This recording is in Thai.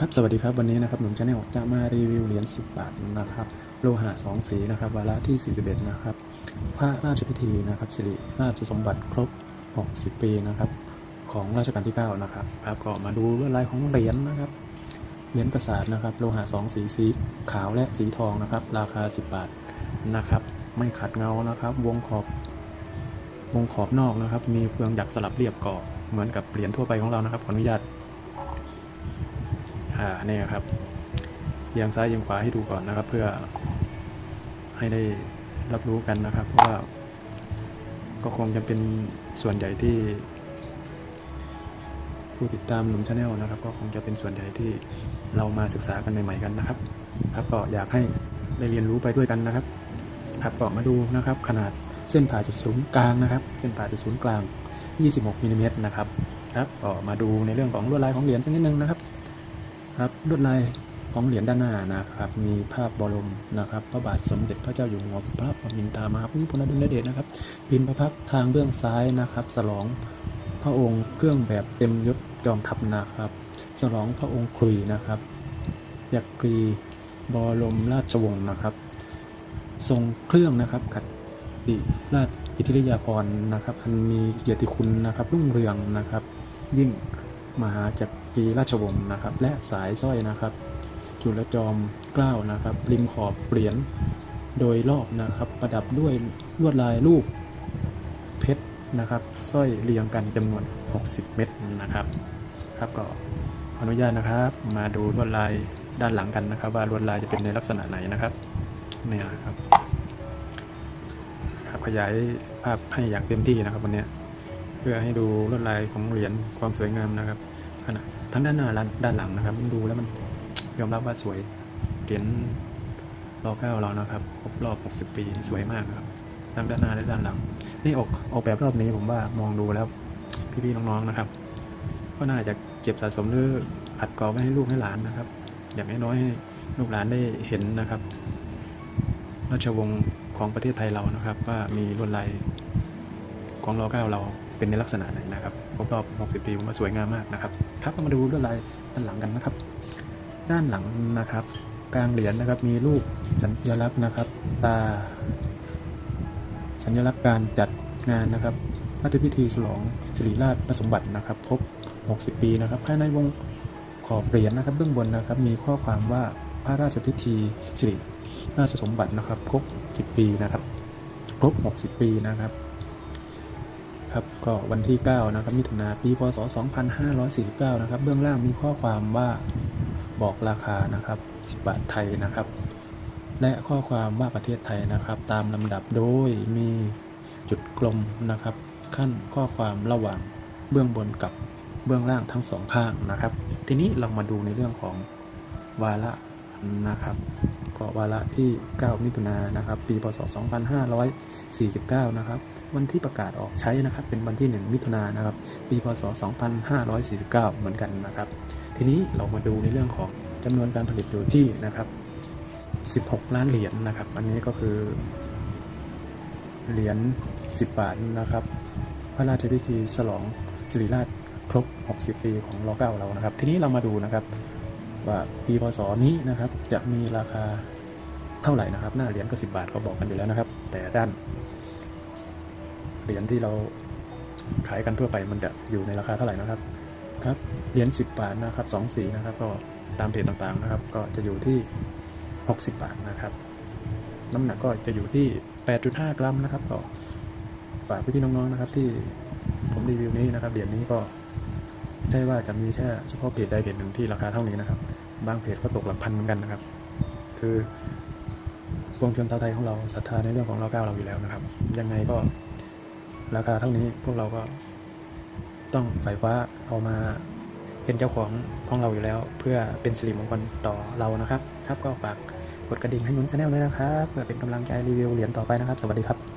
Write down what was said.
ครับสวัสดีครับวันนี้นะครับหนุ่มชาแนลจะมารีวิวเหรียญ10 บาทนะครับโลหะสองสีนะครับวาระที่ 41 นะครับพระราชพิธีนะครับสิริราชสมบัติครบ 60 ปีนะครับของรัชกาลที่ 9 นะครับครับก็มาดูลวดลายของเหรียญนะครับเหรียญกระสาดนะครับโลหะสองสีสีขาวและสีทองนะครับราคา 10 บาทนะครับไม่ขัดเงานะครับ วงขอบวงขอบนอกนะครับ มีเฟืองหยักสลับเรียบก่อเหมือนกับเหรียญทั่วไปของเรานะครับขออนุญาต อ่าเนี่ยครับเอียงซ้ายเอียงขวาให้ดูก่อนนะครับ เพื่อให้ได้รับรู้กันนะครับ เพราะว่าก็คงจะเป็นส่วนใหญ่ที่ ผู้ติดตามหนุ่มชาแนลนะครับ ก็คงจะเป็นส่วนใหญ่ที่เรามาศึกษากันใหม่ๆกันนะครับ ครับก็อยากให้ได้เรียนรู้ไปด้วยกันนะครับ ครับก็มาดูนะครับ ขนาดเส้นผ่าจุดศูนย์กลางนะครับ เส้นผ่าจุดศูนย์กลาง 26มิลลิเมตรนะครับ ครับก็มาดูในเรื่องของลวดลายของเหรียญสักนิดนึงนะครับ ครับลวดลายของเหรียญด้านหน้านะครับ มีภาพบรมนะครับ พระบาทสมเด็จพระเจ้าอยู่หัวพระปรมินทรามหาภูมิพลอดุลยเดชนะครับพิมพ์พระพักทางเบื้องซ้ายนะครับสลองพระองค์เครื่องแบบเต็มยศจอมทัพนะครับสลองพระองค์ครุยนะครับยักรีบรมราชวงศ์นะครับ ทรงเครื่องนะครับขัดติราชอิทธิยาภรณ์นะครับอันมีเกียรติคุณนะครับรุ่งเรืองนะครับ ยิ่ง มหาจักรีราชวงศ์นะครับ และสายสร้อยนะครับ จุลจอมเกล้านะครับ ริมขอบเหรียญโดยรอบนะครับ ประดับด้วยลวดลายรูปเพชรนะครับสร้อยเรียงกันจำนวน 60 เม็ดนะครับ ครับก็ขออนุญาตนะครับ มาดูลวดลายด้านหลังกันนะครับ ว่าลวดลายจะเป็นในลักษณะไหนนะครับเนี่ยครับครับขยายภาพให้อย่างเต็มที่นะครับวันนี้เพื่อให้ดูลวดลายของเหรียญความสวยงามนะครับ ขณะทั้งด้านหน้าและด้านหลังนะครับดูแล้วมันยอมรับว่าสวยเหรียญรอเก้าเรานะครับครบรอบ 60 ปีสวยมากครับทั้งด้านหน้าและด้านหลังนี่ออกออกแบบรอบนี้ผมว่ามองดูแล้ว พี่ๆน้องๆนะครับ ก็น่าจะเก็บสะสมหรืออัดกรอบไว้ให้ลูกให้หลานนะครับ อย่างน้อยๆให้ลูกหลานได้เห็นนะครับ ราชวงศ์ของประเทศไทยเรานะครับ ว่ามีลวดลายของรอเก้าเรา เป็นในลักษณะไหนนะครับครบรอบ 60 ปีผมว่าสวยงามมากนะครับครับก็มาดูลวดลายด้านหลังกันนะครับ ด้านหลังนะครับ กลางเหรียญนะครับมีรูปสัญลักษณ์นะครับ ตา สัญลักษณ์การจัดงานนะครับพระราชพิธีฉลองสิริราชสมบัตินะครับครบ60 ปีนะครับภายในวงขอบเหรียญนะครับ เบื้องบนนะครับ มีข้อความว่าพระราชพิธีสิริราชสมบัตินะครับครบ10 ปีนะครับ ครบ 60 ปีนะครับ ครับ ก็วันที่ 9 นะครับมิถุนาปีพศ 2549 นะครับ เบื้องล่างมีข้อความว่าบอกราคานะครับ10บาทไทยนะครับ และข้อความว่าประเทศไทยนะครับ ตามลำดับโดยมีจุดกลมนะครับ ขั้นข้อความระหว่างเบื้องบนกับเบื้องล่างทั้งสองข้างนะครับ ทีนี้เรามาดูในเรื่องของวาระนะครับ ก็วาระที่ 9 มิถุนายนนะครับ ปี พศ 2549 นะครับ วันที่ประกาศออกใช้นะครับ เป็นวันที่ 1 มิถุนายนนะครับ ปี พศ 2549 เหมือนกันนะครับ ทีนี้เรามาดูในเรื่องของจำนวนการผลิตอยู่ที่นะครับ 16 ล้านเหรียญนะครับ อันนี้ก็คือเหรียญ 10 บาทนะครับ พระราชพิธีฉลองสิริราชครบ 60 ปีของรอเก้าเรานะครับ ทีนี้เรามาดูนะครับ ว่าปีพศนี้นะครับจะมีราคาเท่าไหร่นะครับ หน้าเหรียญก็10 บาทก็บอกกันอยู่แล้วนะครับ แต่ด้านเหรียญที่เราขายกันทั่วไปมันจะอยู่ในราคาเท่าไหร่นะครับครับเหรียญ10 บาทนะครับ2สีนะครับก็ตามเพจต่างๆนะครับ ก็จะอยู่ที่ 60 บาทนะครับ น้ำหนักก็จะอยู่ที่ 8.5 กรัมนะครับก็ฝากพี่ๆน้องๆนะครับที่ผมรีวิวนี้นะครับเหรียญนี้ก็ ใช่ว่าจะมีแค่เฉพาะเพจใดเพจหนึ่งที่ราคาเท่านี้นะครับ บางเพจก็ตกหลักพันเหมือนกันนะครับ คือปวงชนชาวไทยของเราศรัทธาในเรื่องของเราเก้าเราอยู่แล้วนะครับ ยังไงก็ราคาเท่านี้พวกเราก็ต้องไฟฟ้าเอามาเป็นเจ้าของของเราอยู่แล้ว เพื่อเป็นสิริมงคลต่อเรานะครับ ครับก็ฝากกดกระดิ่งให้นุ้นชาแนลด้วยนะครับ เพื่อเป็นกำลังใจรีวิวเหรียญต่อไปนะครับ สวัสดีครับ